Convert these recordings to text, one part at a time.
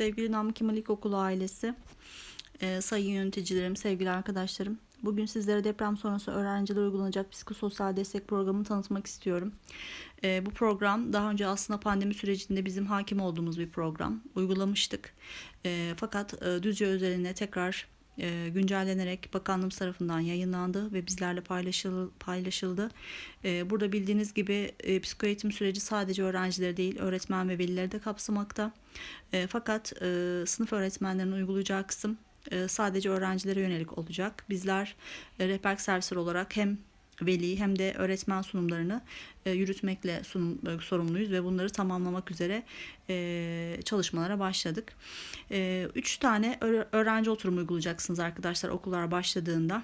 Sevgili Namık Kemal İlkokulu ailesi, e, sayın yöneticilerim, sevgili arkadaşlarım. Bugün sizlere deprem sonrası öğrencilere uygulanacak psikososyal destek programını tanıtmak istiyorum. E, bu program daha önce aslında pandemi sürecinde bizim hakim olduğumuz bir program. Uygulamıştık. E, fakat e, Düzce özeline tekrar e, güncellenerek bakanlığımız tarafından yayınlandı ve bizlerle paylaşıldı. E, burada bildiğiniz gibi e, psikoeğitim süreci sadece öğrencileri değil öğretmen ve velileri de kapsamakta. E, fakat sınıf öğretmenlerinin uygulayacağı kısım sadece öğrencilere yönelik olacak. Bizler rehberlik servisleri olarak hem veli hem de öğretmen sunumlarını e, yürütmekle sunum, e, sorumluyuz ve bunları tamamlamak üzere e, çalışmalara başladık. E, üç tane öğ- öğrenci oturumu uygulayacaksınız arkadaşlar okullar başladığında.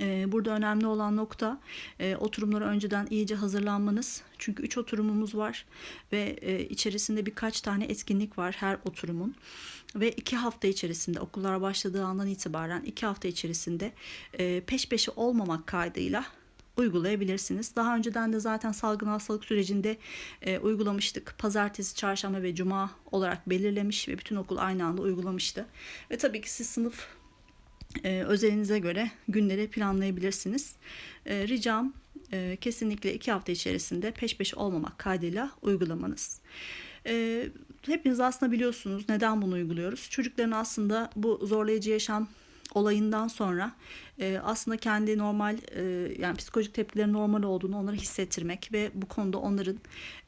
E, Burada önemli olan nokta e, oturumlara önceden iyice hazırlanmanız. Çünkü 3 oturumumuz var ve e, içerisinde birkaç tane etkinlik var her oturumun. Ve 2 hafta içerisinde okullar başladığı andan itibaren 2 hafta içerisinde peş peşe olmamak kaydıyla uygulayabilirsiniz. Daha önceden de zaten salgın hastalık sürecinde e, uygulamıştık. Pazartesi, çarşamba ve cuma olarak belirlemiş ve bütün okul aynı anda uygulamıştı. Ve tabii ki siz sınıf e, özelinize göre günleri planlayabilirsiniz. E, ricam e, kesinlikle iki hafta içerisinde peş peşe olmamak kaydıyla uygulamanız. E, hepiniz aslında biliyorsunuz neden bunu uyguluyoruz. Çocukların aslında bu zorlayıcı yaşam olayından sonra e, aslında kendi normal e, yani psikolojik tepkilerin normal olduğunu onlara hissettirmek ve bu konuda onların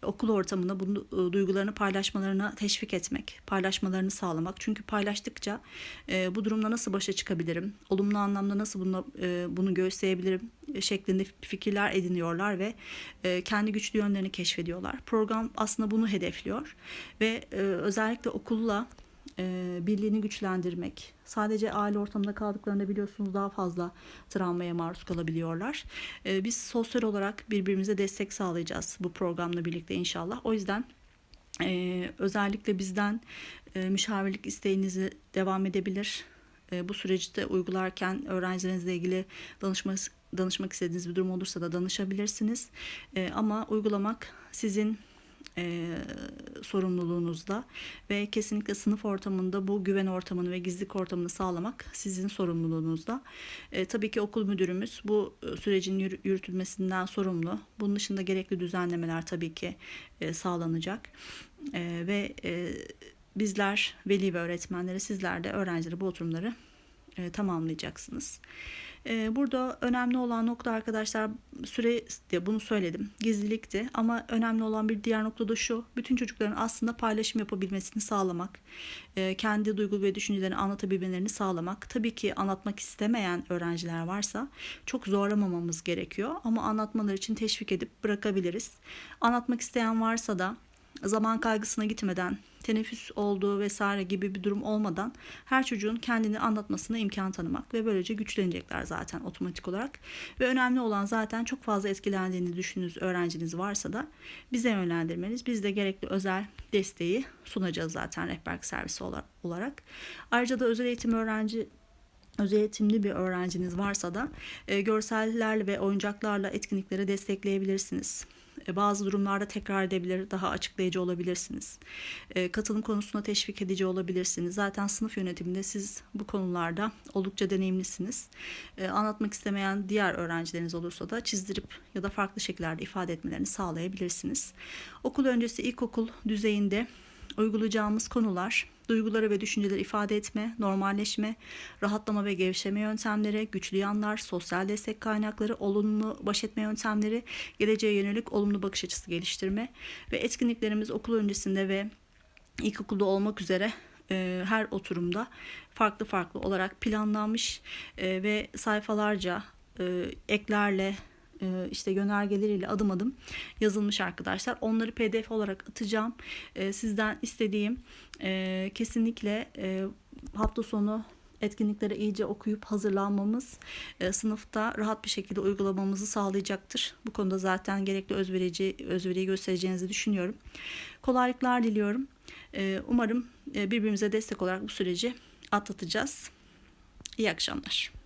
okul ortamında bunu e, duygularını paylaşmalarına teşvik etmek, paylaşmalarını sağlamak. Çünkü paylaştıkça e, bu durumla nasıl başa çıkabilirim, olumlu anlamda nasıl bunu e, bunu göğüsleyebilirim şeklinde fikirler ediniyorlar ve e, kendi güçlü yönlerini keşfediyorlar. Program aslında bunu hedefliyor ve e, özellikle okulla e, birliğini güçlendirmek. Sadece aile ortamında kaldıklarında biliyorsunuz daha fazla travmaya maruz kalabiliyorlar. E, biz sosyal olarak birbirimize destek sağlayacağız bu programla birlikte inşallah. O yüzden e, özellikle bizden e, müşavirlik isteğinizi devam edebilir. E, bu süreçte uygularken öğrencilerinizle ilgili danışmak danışmak istediğiniz bir durum olursa da danışabilirsiniz. E, ama uygulamak sizin e, sorumluluğunuzda ve kesinlikle sınıf ortamında bu güven ortamını ve gizlilik ortamını sağlamak sizin sorumluluğunuzda. E, tabii ki okul müdürümüz bu e, sürecin yürü- yürütülmesinden sorumlu. Bunun dışında gerekli düzenlemeler tabii ki e, sağlanacak E, ve e, bizler veli ve öğretmenlere sizler de öğrencilere bu oturumları e, tamamlayacaksınız. E, burada önemli olan nokta arkadaşlar süre diye bunu söyledim gizlilikti. Ama önemli olan bir diğer nokta da şu bütün çocukların aslında paylaşım yapabilmesini sağlamak e, kendi duygu ve düşüncelerini anlatabilmelerini sağlamak. Tabii ki anlatmak istemeyen öğrenciler varsa çok zorlamamamız gerekiyor. Ama anlatmaları için teşvik edip bırakabiliriz. Anlatmak isteyen varsa da zaman kaygısına gitmeden, teneffüs olduğu vesaire gibi bir durum olmadan her çocuğun kendini anlatmasına imkan tanımak ve böylece güçlenecekler zaten otomatik olarak. Ve önemli olan zaten çok fazla etkilendiğini düşündüğünüz öğrenciniz varsa da bize yönlendirmeniz. Biz de gerekli özel desteği sunacağız zaten rehberlik servisi ola- olarak. Ayrıca da özel eğitim öğrenci özel eğitimli bir öğrenciniz varsa da e, görsellerle ve oyuncaklarla etkinlikleri destekleyebilirsiniz. E, Bazı durumlarda tekrar edebilir, daha açıklayıcı olabilirsiniz. E, Katılım konusunda teşvik edici olabilirsiniz. Zaten sınıf yönetiminde siz bu konularda oldukça deneyimlisiniz. E, Anlatmak istemeyen diğer öğrencileriniz olursa da çizdirip ya da farklı şekillerde ifade etmelerini sağlayabilirsiniz. Okul öncesi ilkokul düzeyinde uygulayacağımız konular duyguları ve düşünceleri ifade etme, normalleşme, rahatlama ve gevşeme yöntemleri, güçlü yanlar, sosyal destek kaynakları, olumlu baş etme yöntemleri, geleceğe yönelik olumlu bakış açısı geliştirme ve etkinliklerimiz okul öncesinde ve ilkokulda olmak üzere e, her oturumda farklı farklı olarak planlanmış e, ve sayfalarca e, eklerle e, işte yönergeleriyle adım adım yazılmış arkadaşlar. Onları PDF olarak atacağım. E, sizden istediğim e, kesinlikle e, hafta sonu etkinliklere iyice okuyup hazırlanmamız sınıfta rahat bir şekilde uygulamamızı sağlayacaktır. Bu konuda zaten gerekli özverici özveriyi göstereceğinizi düşünüyorum. Kolaylıklar diliyorum. Umarım birbirimize destek olarak bu süreci atlatacağız. İyi akşamlar.